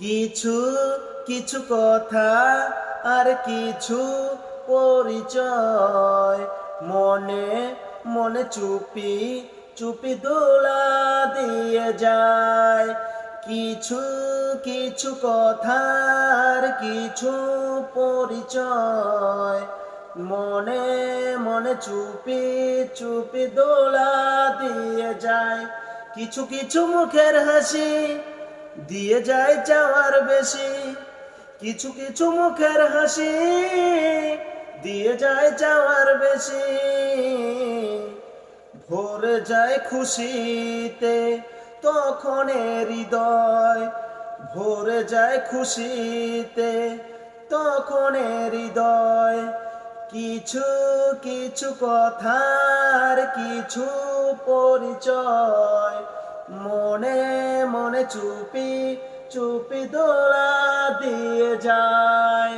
কিছু কিছু কথা আর কিছু পরিচয়। মনে মনে চুপি চুপি দোলা দিয়ে যায়। কিছু কিছু কথার কিছু পরিচয়। মনে মনে চুপি চুপি দোলা দিয়ে যায়। কিছু কিছু মুখের হাসি দিয়ে যায় যাওয়ার বেশি। কিছু কিছু মুখের হাসি দিয়ে যায় যাওয়ার বেশি। ভরে যায় খুশিতে, তখন হৃদয়। ভরে যায় খুশিতে, তখন হৃদয়। কিছু কিছু কথার কিছু পরিচয় মনে মনে চুপি চুপি দোলা দিয়ে যায়।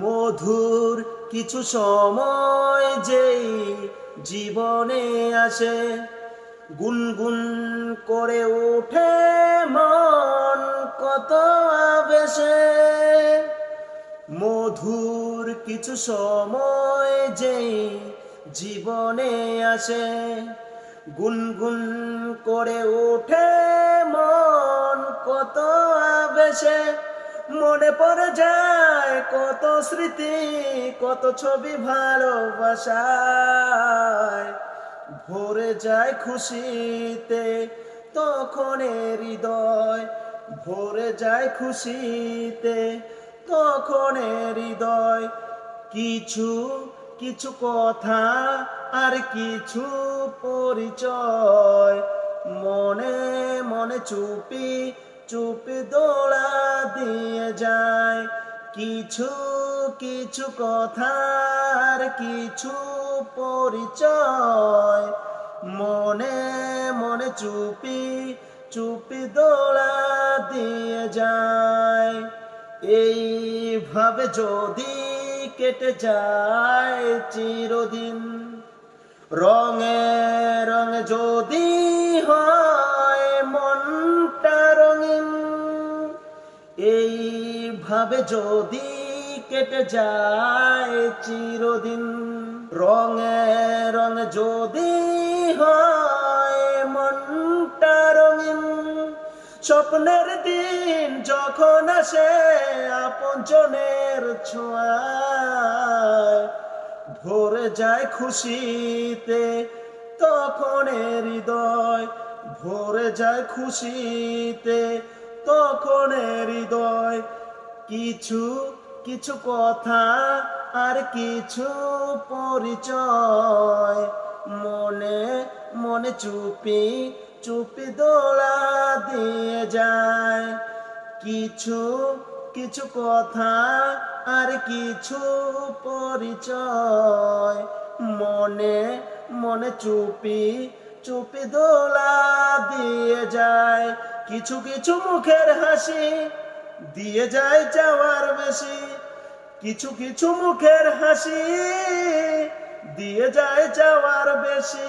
মধুর কিছু সময় যেই জীবনে আসে, গুনগুন করে ওঠে মন কত আবেশে। মধুর কিছু সময় যেই জীবনে আসে গুনগুন করে ওঠে মন, কত আবেশে। মনে পড়ে যায় কত স্মৃতি, কত ছবি ভালোবাসায়। ভরে যায় খুশিতে তখন হৃদয়। ভরে যায় খুশিতে তখন হৃদয়। কিছু কিছু কথা আর কিছু পরিচয়। মনে মনে চুপি চুপি দোড়া দিয়ে যায়। কিছু কিছু কথা আর কিছু পরিচয়। মনে মনে চুপি চুপি দোড়া দিয়ে যায়। এইভাবে যদি কেটে যায় চিরদিন। রঙে রঙে যদি হয় মনটা রঙিন, এইভাবে যদি কেটে যায় চিরদিন। রঙে রঙে যদি স্বপ্নের দিন যখন আসে, আপন জনের ছোঁয়ায়। ভরে যায় খুশিতে তখন হৃদয়, ভরে যায় খুশিতে তখন হৃদয়। কিছু কিছু কথা আর কিছু পরিচয় মনে মনে চুপি চুপি দোলা দিয়ে যায়। কিছু কিছু কথা আর কিছু পরিচয়। মনে মনে চুপি চুপি দোলা দিয়ে যায়। কিছু কিছু মুখের হাসি দিয়ে যায় যাওয়ার বেশি। কিছু কিছু মুখের হাসি দিয়ে যায় যাওয়ার বেশি।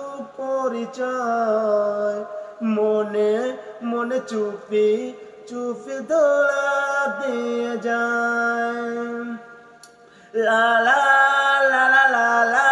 পরিচয়। মনে মনে চুপি চুপি দোলা দিয়ে যায়। লা লা লা লা লা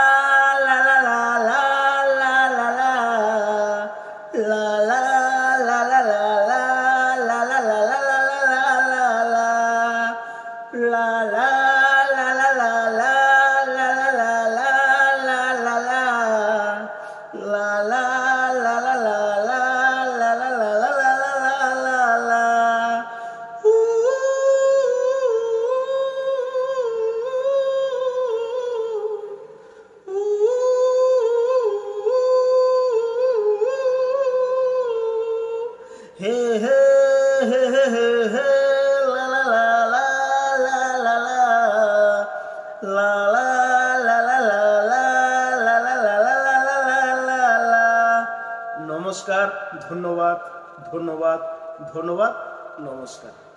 নমস্কার ধন্যবাদ ধন্যবাদ ধন্যবাদ নমস্কার